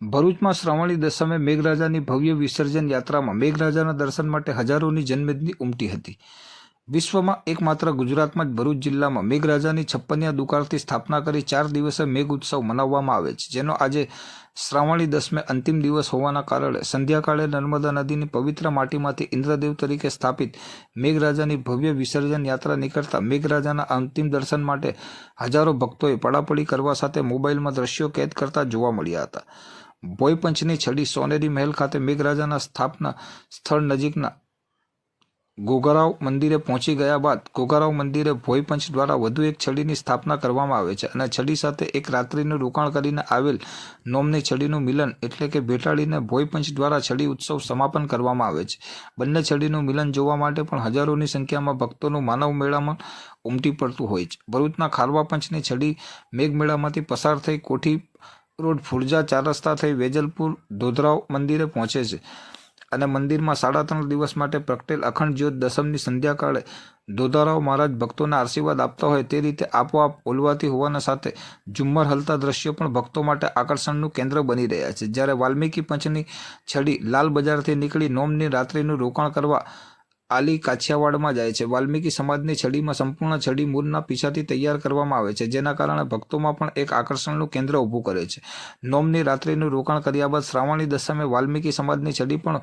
ભરૂચમાં શ્રાવણી દશમે મેઘરાજાની ભવ્ય વિસર્જન યાત્રામાં મેઘરાજાના દર્શન માટે હજારોની જનમેદની ઉમટી હતી. વિશ્વમાં એકમાત્ર ગુજરાતમાં જ ભરૂચ જિલ્લામાં મેઘરાજાની છપ્પનિયા દુકાળથી સ્થાપના કરી ચાર દિવસે મેઘ ઉત્સવ મનાવવામાં આવે છે, જેનો આજે શ્રાવણી દસમે અંતિમ દિવસ હોવાના કારણે સંધ્યાકાળે નર્મદા નદીની પવિત્ર માટીમાંથી ઇન્દ્રદેવ તરીકે સ્થાપિત મેઘરાજાની ભવ્ય વિસર્જન યાત્રા નીકળતા મેઘરાજાના અંતિમ દર્શન માટે હજારો ભક્તોએ પડાપડી કરવા સાથે મોબાઈલમાં દ્રશ્યો કેદ કરતા જોવા મળ્યા હતા. ભોયપંચની છડી સોનેરી મહેલ ખાતે મેઘરાજાના સ્થાપના સ્થળ નજીકના ગોગારાવ મંદિરે પહોંચી ગયા બાદ ગોગારાવ મંદિરે ભોયપંચ દ્વારા વધુ એક છડીની સ્થાપના કરવામાં આવે છે અને છડી સાથે એક રાત્રિનું રોકાણ કરીને આવેલ નોમની છડીનું મિલન એટલે કે ભેટાડીને ભોયપંચ દ્વારા છડી ઉત્સવ સમાપન કરવામાં આવે છે. બંને છડીનું મિલન જોવા માટે પણ હજારોની સંખ્યામાં ભક્તોનું માનવ મેળામાં ઉમટી પડતું હોય છે. ભરૂચના ખારવા પંચની છડી મેઘમેળામાંથી પસાર થઈ કોઠી રોડ ફુરજા ચાર રસ્તા થઈ વેજલપુર ધોધરાવ મંદિરે પહોંચે છે અને મંદિરમાં સાડા ત્રણ દિવસ માટે પ્રગટેલ અખંડ જ્યોત દસમની સંધ્યાકાળે ધોધારાવ મહારાજ ભક્તોને આશીર્વાદ આપતા હોય તે રીતે આપોઆપ ઓલવાતી હોવાના સાથે ઝુમ્મર હલતા દ્રશ્યો પણ ભક્તો માટે આકર્ષણનું કેન્દ્ર બની રહ્યા છે. જ્યારે વાલ્મીકી પંચની છડી લાલ બજારથી નીકળી નોમની રાત્રિનું રોકાણ કરવા આલી કાછિયાવાડમાં જાય છે. વાલ્મીકી સમાજની છડીમાં સંપૂર્ણ છડી મૂળના પીછાથી તૈયાર કરવામાં આવે છે, જેના કારણે ભક્તોમાં પણ એક આકર્ષણનું કેન્દ્ર ઊભું કરે છે. નોમની રાત્રિનું રોકાણ કર્યા બાદ શ્રાવણી દશામે વાલ્મીકી સમાજની છડી પણ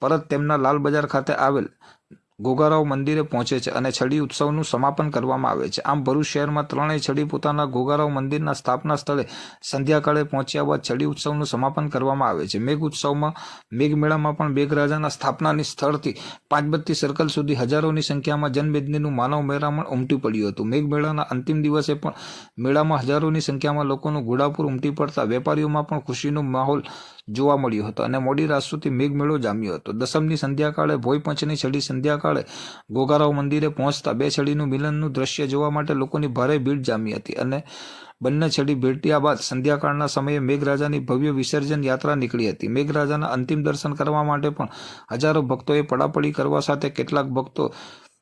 પરત તેમના લાલ બજાર ખાતે આવેલ ગોગારાવ મંદિરે પહોંચે છે અને છડી ઉત્સવનું સમાપન કરવામાં આવે છે. આમ ભરૂચ શહેરમાં ત્રણેય છડી પોતાના ગોગારાવ મંદિરના સ્થાપના સ્થળે સંધ્યાકાળે પહોંચ્યા બાદ છડી ઉત્સવનું સમાપન કરવામાં આવે છે. મેઘ ઉત્સવમાં મેઘમેળામાં પણ મેઘરાજાના સ્થાપનાની સ્થળથી પાંચબત્તી સર્કલ સુધી હજારોની સંખ્યામાં જનમેદનીનું માનવ મેળામણ ઉમટી પડ્યું હતું. મેઘમેળાના અંતિમ દિવસે પણ મેળામાં હજારોની સંખ્યામાં લોકોનું ઘોડાપુર ઉમટી પડતા વેપારીઓમાં પણ ખુશીનો માહોલ જોવા મળ્યો હતો અને મોડી રાત સુધી મેઘમેળો જામ્યો હતો. દસમની સંધ્યાકાળે ભોયપંચની છડી સંધ્યાકાળે ગોગારાવ મંદિરે પહોંચતા બે છડીનું મિલનનું દ્રશ્ય જોવા માટે લોકોની ભારે ભીડ જામી હતી અને બંને છડી ભેટ્યા બાદ સંધ્યાકાળના સમયે મેઘરાજાની ભવ્ય વિસર્જન યાત્રા નીકળી હતી. મેઘરાજાના અંતિમ દર્શન કરવા માટે પણ હજારો ભક્તોએ પડાપડી કરવા સાથે કેટલાક ભક્તો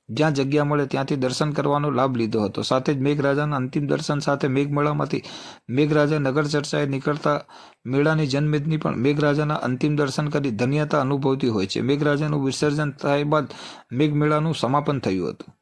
જ્યાં જગ્યા મળે ત્યાંથી દર્શન કરવાનો લાભ લીધો હતો. સાથે જ મેઘરાજાના અંતિમ દર્શન સાથે મેઘમેળામાંથી મેઘરાજા નગર ચર્ચાએ નીકળતા મેળાની જનમેદની પણ મેઘરાજાના અંતિમ દર્શન કરી ધન્યતા અનુભવતી હોય છે. મેઘરાજાનું વિસર્જન થયા બાદ મેઘમેળાનું સમાપન થયું હતું.